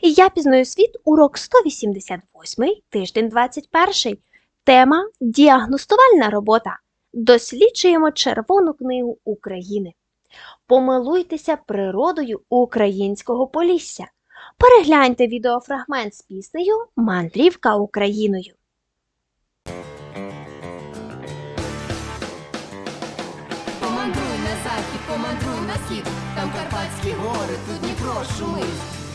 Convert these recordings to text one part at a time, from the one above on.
І я пізнаю світ урок 188, тиждень 21. Тема Діагностувальна робота. Досліджуємо Червону книгу України. Помилуйтеся природою українського полісся. Перегляньте відеофрагмент з піснею Мандрівка Україною. Помандруй на захід, помандруй на схід, там Карпатські гори, тут Дніпро шумить.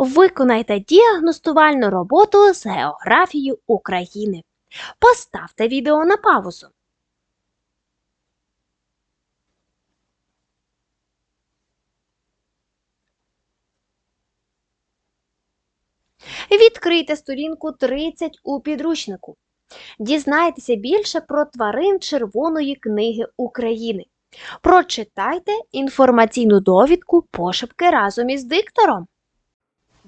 Виконайте діагностувальну роботу з географії України. Поставте відео на паузу. Відкрийте сторінку 30 у підручнику. Дізнайтеся більше про тварин Червоної книги України. Прочитайте інформаційну довідку пошепки разом із диктором.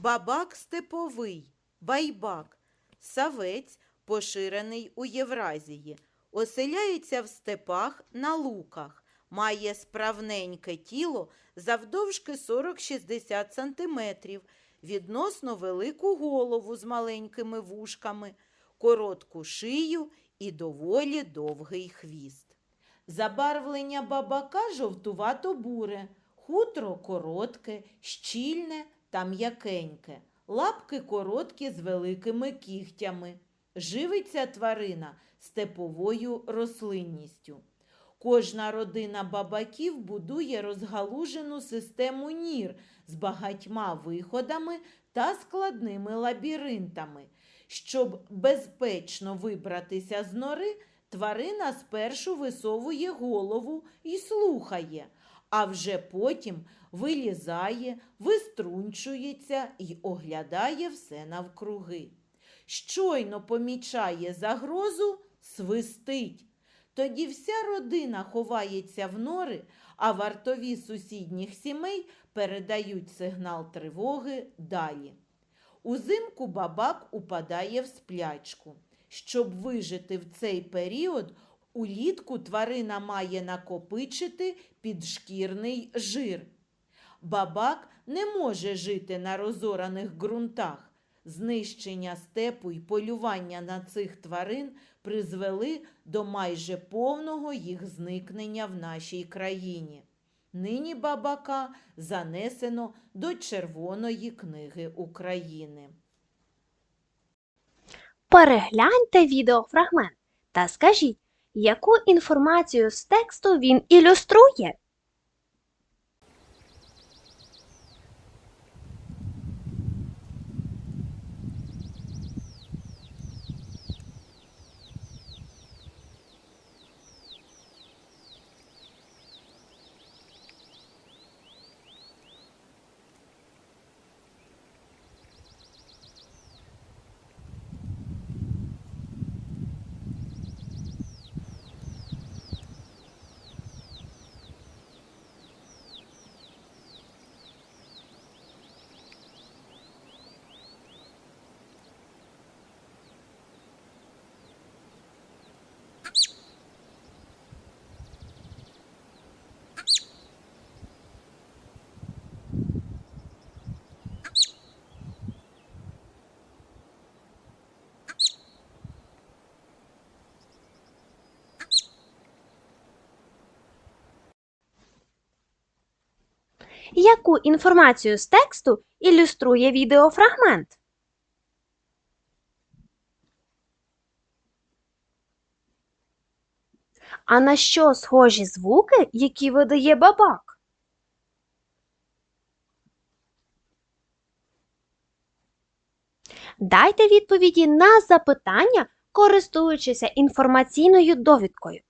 Бабак степовий, байбак, савець, поширений у Євразії, оселяється в степах на луках, має справненьке тіло завдовжки 40-60 см, відносно велику голову з маленькими вушками, коротку шию і доволі довгий хвіст. Забарвлення бабака жовтувато-буре, хутро коротке, щільне та м'якеньке, лапки короткі з великими кігтями. Живиться тварина степовою рослинністю. Кожна родина бабаків будує розгалужену систему нір з багатьма виходами та складними лабіринтами. Щоб безпечно вибратися з нори, тварина спершу висовує голову і слухає, а вже потім вилізає, виструнчується і оглядає все навкруги. Щойно помічає загрозу, свистить. Тоді вся родина ховається в нори, а вартові сусідніх сімей передають сигнал тривоги далі. Узимку бабак упадає в сплячку. Щоб вижити в цей період, улітку тварина має накопичити підшкірний жир. Бабак не може жити на розораних ґрунтах. Знищення степу й полювання на цих тварин призвели до майже повного їх зникнення в нашій країні. Нині бабака занесено до Червоної книги України. Перегляньте відеофрагмент та скажіть, яку інформацію з тексту він ілюструє. Яку інформацію з тексту ілюструє відеофрагмент? А на що схожі звуки, які видає бабак? Дайте відповіді на запитання, користуючися інформаційною довідкою.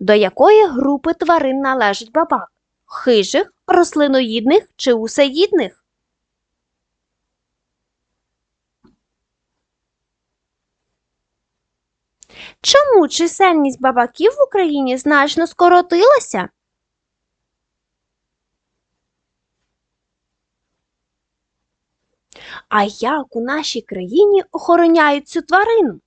До якої групи тварин належить бабак? Хижих, рослиноїдних чи усеїдних? Чому чисельність бабаків в Україні значно скоротилася? А як у нашій країні охороняють цю тварину?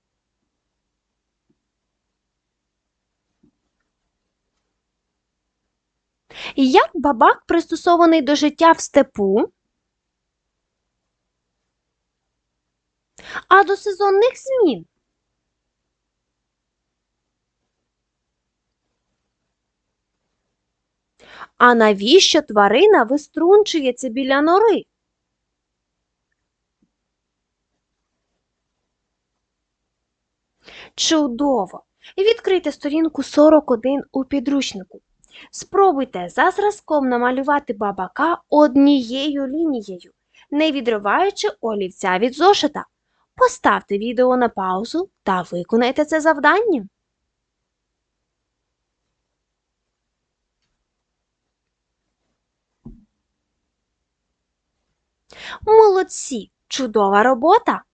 Як бабак пристосований до життя в степу? А до сезонних змін? А навіщо тварина виструнчується біля нори? Чудово! І відкрийте сторінку 41 у підручнику. Спробуйте за зразком намалювати бабака однією лінією, не відриваючи олівця від зошита. Поставте відео на паузу та виконайте це завдання. Молодці! Чудова робота!